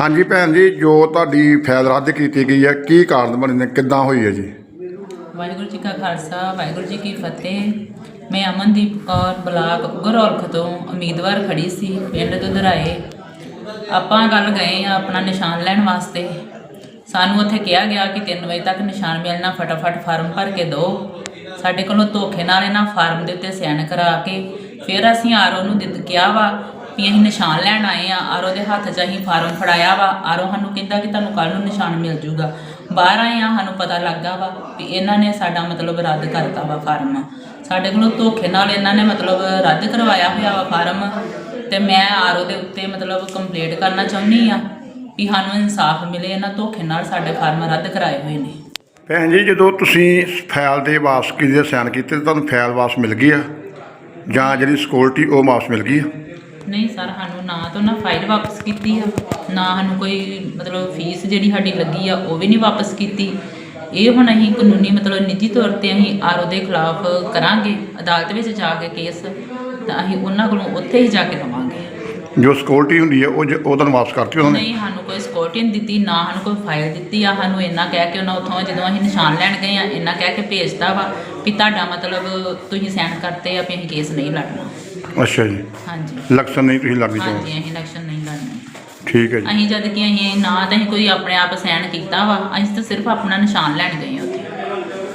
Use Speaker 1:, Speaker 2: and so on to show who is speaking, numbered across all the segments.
Speaker 1: ਹਾਂਜੀ ਭੈਣ ਜੀ, ਜੋ ਤੁਹਾਡੀ ਫੈਲ ਰੱਦ ਕੀਤੀ ਗਈ ਹੈ, ਕੀ ਕਾਰਨ ਬਣੇ ਨੇ? ਕਿੱਦਾਂ ਹੋਈ ਹੈ ਜੀ?
Speaker 2: ਵਾਹਿਗੁਰੂ ਜੀ ਕਾ ਖਾਲਸਾ, ਵਾਹਿਗੁਰੂ ਜੀ ਕੀ ਫਤਿਹ। ਮੈਂ ਅਮਨਦੀਪ ਕੌਰ ਬਲਾਕ ਉਗਰੌਲਖ ਤੋਂ ਉਮੀਦਵਾਰ ਖੜੀ ਸੀ, ਪਿੰਡ ਦੁਧਰਾਏ। ਆਪਾਂ ਕੱਲ ਗਏ ਆ ਆਪਣਾ ਨਿਸ਼ਾਨ ਲੈਣ ਵਾਸਤੇ। ਸਾਨੂੰ ਉੱਥੇ ਕਿਹਾ ਗਿਆ ਕਿ 3 ਵਜੇ ਤੱਕ ਨਿਸ਼ਾਨ ਮਿਲਣਾ, ਫਟਾਫਟ ਫਾਰਮ ਭਰ ਕੇ ਦਿਓ। ਸਾਡੇ ਕੋਲੋਂ ਧੋਖੇ ਨਾਲ ਇਹਨਾਂ ਫਾਰਮ ਦੇ ਉੱਤੇ ਸਾਈਨ ਕਰਾ ਕੇ, ਫਿਰ ਅਸੀਂ ਆਰਓ ਨੂੰ ਦਿੱਤ, ਕਿਹਾ ਵਾ ਵੀ ਅਸੀਂ ਨਿਸ਼ਾਨ ਲੈਣ ਆਏ ਆ। ਆਰਓ ਦੇ ਹੱਥ 'ਚ ਅਸੀਂ ਫਾਰਮ ਫੜਾਇਆ ਵਾ। ਆਰਓ ਸਾਨੂੰ ਕਹਿੰਦਾ ਕਿ ਤੁਹਾਨੂੰ ਕੱਲ ਨੂੰ ਨਿਸ਼ਾਨ ਮਿਲ ਜੂਗਾ। ਬਾਹਰ ਆਏ ਆ, ਸਾਨੂੰ ਪਤਾ ਲੱਗਾ ਵਾ ਵੀ ਇਹਨਾਂ ਨੇ ਸਾਡਾ ਮਤਲਬ ਰੱਦ ਕਰਤਾ ਵਾ ਫਾਰਮ। ਸਾਡੇ ਕੋਲੋਂ ਧੋਖੇ ਨਾਲ ਇਹਨਾਂ ਨੇ ਮਤਲਬ ਰੱਦ ਕਰਵਾਇਆ ਹੋਇਆ ਵਾ ਫਾਰਮ। ਤੇ ਮੈਂ ਆਰਓ ਦੇ ਉੱਤੇ ਮਤਲਬ ਕੰਪਲੇਂਟ ਕਰਨਾ ਚਾਹੁੰਦੀ ਆ ਵੀ ਸਾਨੂੰ ਇਨਸਾਫ ਮਿਲੇ। ਇਹਨਾਂ ਧੋਖੇ ਨਾਲ ਸਾਡੇ ਫਾਰਮ ਰੱਦ ਕਰਾਏ ਹੋਏ ਨੇ।
Speaker 1: ਭੈਣ ਜੀ, ਜਦੋਂ ਤੁਸੀਂ ਫੈਲ ਦੇ ਵਾਪਸ ਕੀਤੇ ਸਾਈਨ ਕੀਤੇ ਤੁਹਾਨੂੰ ਫੈਲ ਵਾਪਸ ਮਿਲ ਗਈ ਆ? ਜਾਂ ਜਿਹੜੀ ਸਿਕਿਉਰਿਟੀ ਉਹ ਵਾਪਸ ਮਿਲ ਗਈ ਆ?
Speaker 2: ਨਹੀਂ ਸਰ ਸਾਨੂੰ ਨਾ ਤਾਂ ਨਾ ਫਾਈਲ ਵਾਪਸ ਕੀਤੀ ਆ ਨਾ ਸਾਨੂੰ ਕੋਈ ਮਤਲਬ ਫੀਸ ਜਿਹੜੀ ਸਾਡੀ ਲੱਗੀ ਆ ਉਹ ਵੀ ਨਹੀਂ ਵਾਪਸ ਕੀਤੀ। ਇਹ ਹੁਣ ਅਸੀਂ ਕਾਨੂੰਨੀ ਮਤਲਬ ਨਿੱਜੀ ਤੌਰ ਤੇ ਅਸੀਂ ਆਰਓ ਦੇ ਖਿਲਾਫ ਕਰਾਂਗੇ ਅਦਾਲਤ ਵਿੱਚ ਜਾ ਕੇ ਕੇਸ ਤਾਂ ਅਸੀਂ ਉਹਨਾਂ ਕੋਲੋਂ ਉੱਥੇ ਹੀ ਜਾ ਕੇ ਲਵਾਂਗੇ।
Speaker 1: ਜੋ ਸਿਕਿਉਰਿਟੀ ਹੁੰਦੀ ਹੈ ਉਹ ਜ- ਉਹ ਤੁਹਾਨੂੰ ਵਾਪਸ ਕਰਤੀ ਉਹਨਾਂ ਨੇ?
Speaker 2: ਨਹੀਂ ਸਾਨੂੰ ਕੋਈ ਸਕਿਉਰਟੀ ਨਹੀਂ ਦਿੱਤੀ ਨਾ ਸਾਨੂੰ ਕੋਈ ਫਾਈਲ ਦਿੱਤੀ ਆ ਸਾਨੂੰ ਇੰਨਾ ਕਹਿ ਕੇ ਉਹਨਾਂ ਉੱਥੋਂ ਜਦੋਂ ਅਸੀਂ ਨਿਸ਼ਾਨ ਲੈਣ ਗਏ ਆ ਇੰਨਾ ਕਹਿ ਕੇ ਭੇਜਤਾ ਵਾ ਵੀ ਤੁਹਾਡਾ ਮਤਲਬ ਤੁਸੀਂ ਸਾਈਨ ਕਰਤੇ ਆ ਵੀ ਅਸੀਂ ਕੇਸ ਨਹੀਂ ਲੜਨਾ।
Speaker 1: ਅੱਛਾ ਜੀ।
Speaker 2: ਹਾਂਜੀ।
Speaker 1: ਇਲੈਕਸ਼ਨ ਨਹੀਂ ਤੁਸੀਂ ਲੜਨੀ ਚਾਹੁੰਦੇ
Speaker 2: ਹਾਂਜੀ ਅਸੀਂ ਇਲੈਕਸ਼ਨ ਨਹੀਂ ਲੜਨਾ
Speaker 1: ਠੀਕ ਹੈ ਜੀ।
Speaker 2: ਅਸੀਂ ਜਦ ਕਿ ਅਸੀਂ ਨਾ ਤਾਂ ਅਸੀਂ ਕੋਈ ਆਪਣੇ ਆਪ ਸਾਈਨ ਕੀਤਾ ਵਾ ਅਸੀਂ ਤਾਂ ਸਿਰਫ ਆਪਣਾ ਨਿਸ਼ਾਨ ਲੈਣ ਗਏ ਹਾਂ ਉੱਥੇ।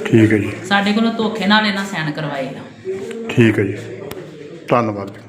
Speaker 1: ਠੀਕ ਹੈ ਜੀ।
Speaker 2: ਸਾਡੇ ਕੋਲੋਂ ਧੋਖੇ ਨਾਲ ਇਹਨਾਂ ਸਾਈਨ ਕਰਵਾਏ ਆ।
Speaker 1: ਠੀਕ ਹੈ ਜੀ। ਧੰਨਵਾਦ। ਜੀ